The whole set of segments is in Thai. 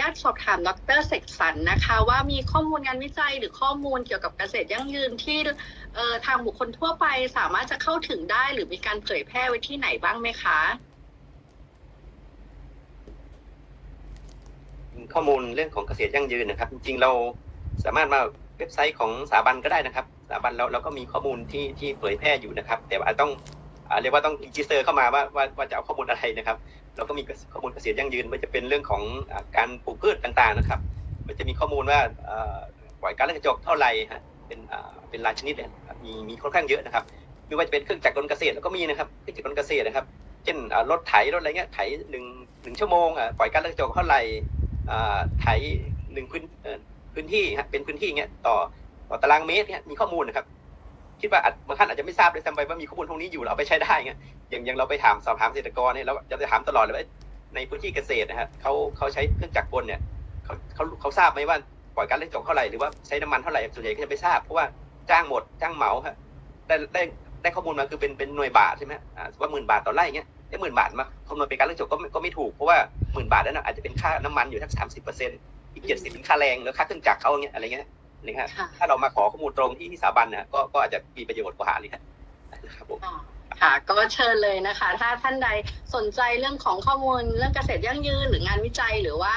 ญาตสอบถามดรเสกสรรนะคะ ว่ามีข้อมูลงานวิจัยหรือข้อมูลเกี่ยวกับเกษตรยั่งยืนที่เทางบุคคลทั่วไปสามารถจะเข้าถึงได้หรือมีการเผยแพร่ไว้ที่ไหนบ้างไหมคะ ข้อมูลเรื่องของเกษตรยั่งยืนนะครับ จริงๆเราสามารถมาเว็บไซต์ของสถาบันก็ได้นะครับสถาบันเราเราก็มีข้อมูลที่ที่เผยแพร่อยู่นะครับ แต่ว่าต้องเรียกว่าต้องรีจิสเตอร์เข้ามาว่าว่าว่าจะเอาข้อมูลอะไรนะครับ เราก็มีข้อมูลเกษตรยั่งยืนมันจะเป็นเรื่องของอการปลูกพืชต่างๆนะครับ มันจะมีข้อมูลว่าปล่อยก๊าซเรือนกระจกเท่าไหร่ฮะเป็นอ่าเป็นรายชนิดเนี่ยมีมีค่อนข้างเยอะนะครับไม่ว่าจะเป็นเครื่องจักรกลเกษตรแล้วก็มีนะครับเครื่องจักรกลเกษตรนะครับ เช่นรถไถรถอะไรเงี้ยไถหนึ่งหนึ่งชั่วโมงปล่อยก๊าซเรือนกระจกเท่าไหร่ไถหนึ่งพื้นพื้นที่ฮะเป็นพื้นที่เงี้ยต่อต่อตารางเมตรเนี่ยมีข้อมูลนะครับ คิดว่าบางท่านอาจจะไม่ทราบเลยซ้ำไปว่ามีข้อมูลพวกนี้อยู่เราไปใช้ได้เงี้ยอย่างอย่างเราไปถามสอบถามเกษตรกรเนี่ยเราจะถามตลอดเลยว่าในพื้นที่เกษตรนะฮะเขาเขาใช้เครื่องจักรกลเนี่ยเขาเขาเขาทราบไหมว่าปล่อยกาซเรือนจกเท่าไหร่หรือว่าใช้น้ำมันเท่าไหร่ส่วนใหญ่ก็จะไม่ทราบเพราะว่าจ้างหมดจ้างเหมาฮะได้ได้ได้ข้อมูลมาคือเป็นเป็นหน่วยบาทใช่ไหมอ่าว่าหมื่นบาทต่อไร่เงี้ยได้หมื่นบาทมาคำนวณเป็นการเลือกจบก็ไม่ก็ไม่ถูกเพราะว่าหมื่นบาทนั้นนะอาจจะเป็นค่าน้ำมันอยู่ทั้งสามสิบเปอร์เซ็นต์อีกเจ็ดสิบเป็นค่าแรงแล้วค่าเครื่องจักรเขาเงี้ยอะไรเงี้ย อะไรเงี้ยค่ะถ้าเรามาขอข้อมูลตรงที่ที่สถาบันเนี่ยก็ก็อาจจะมีประโยชน์กว่านี่ครับนะครับผมอ๋อค่ะก็เชิญเลยนะคะ ถ้าท่านใดสนใจเรื่องของข้อมูลเรื่องเกษตรยั่งยืนหรืองานวิจัยหรือว่า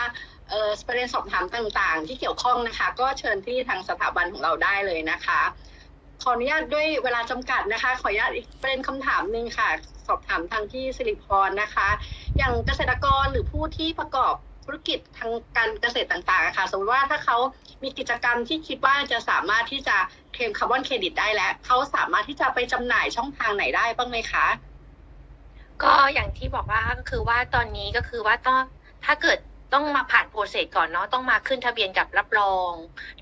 เอ่อประเด็นสอบถามต่างๆ ที่เกี่ยวข้องนะคะ ก็เชิญที่ทางสถาบันของเราได้เลยนะคะ ขออนุญาตด้วยเวลาจำกัดนะคะ ขออนุญาตอีกประเด็นคำถามหนึ่งค่ะ สอบถามทางที่สิริพรนะคะ อย่างเกษตรกรหรือผู้ที่ประกอบ ธุรกิจทางการเกษตรต่างๆค่ะสมมติว่าถ้าเขามีกิจกรรมที่คิดว่าจะสามารถที่จะเคลมคาร์บอนเครดิตได้แล้วเขาสามารถที่จะไปจำหน่ายช่องทางไหนได้บ้างไหมคะ ก็อย่างที่บอกว่าก็คือว่าตอนนี้ก็คือว่าต้องถ้าเกิดต้องมาผ่านโปรเซสก่อนเนาะต้องมาขึ้นทะเบียนกับรับรอง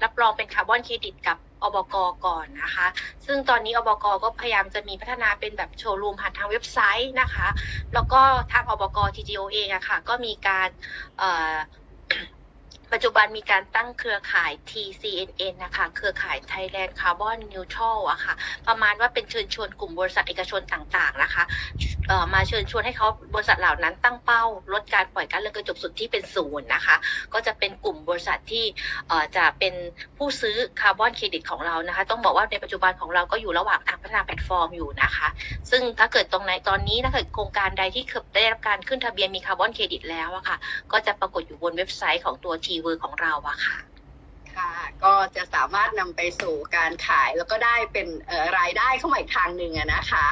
รับรองเป็นคาร์บอนเครดิตกับ อบกก่อนนะคะ ซึ่งตอนนี้อบกก็พยายามจะมีพัฒนาเป็นแบบโชว์รูมผ่านทางเว็บไซต์นะคะ แล้วก็ทางอบก TGO เองอะค่ะก็มีการปัจจุบันมีการตั้งเครือข่าย TCNN นะคะ เครือข่าย Thailand Carbon Neutral อะค่ะ ประมาณว่าเป็นเชิญชวนกลุ่มบริษัทเอกชนต่างๆนะคะมาเชิญชวนให้เขาบริษัทเหล่านั้นตั้งเป้าลดการปล่อยก๊าซเรือนกระจกสุดที่เป็นศูนย์นะคะ ก็จะเป็นกลุ่มบริษัทที่จะเป็นผู้ซื้อคาร์บอนเครดิตของเรานะคะ ต้องบอกว่าในปัจจุบันของเราก็อยู่ระหว่างทางพัฒนาแพลตฟอร์มอยู่นะคะ ซึ่งถ้าเกิดตรงไหนตอนนี้ถ้าเกิดโครงการใดที่ได้รับการขึ้นทะเบียนมีคาร์บอนเครดิตแล้วอะค่ะ ก็จะปรากฏอยู่บนเว็บไซต์ของตัวทีเวอร์ของเราอะค่ะค่ะก็จะสามารถนำไปสู่การขายแล้วก็ได้เป็นรายได้เข้ามาอีกทางหนึ่งอะนะคะ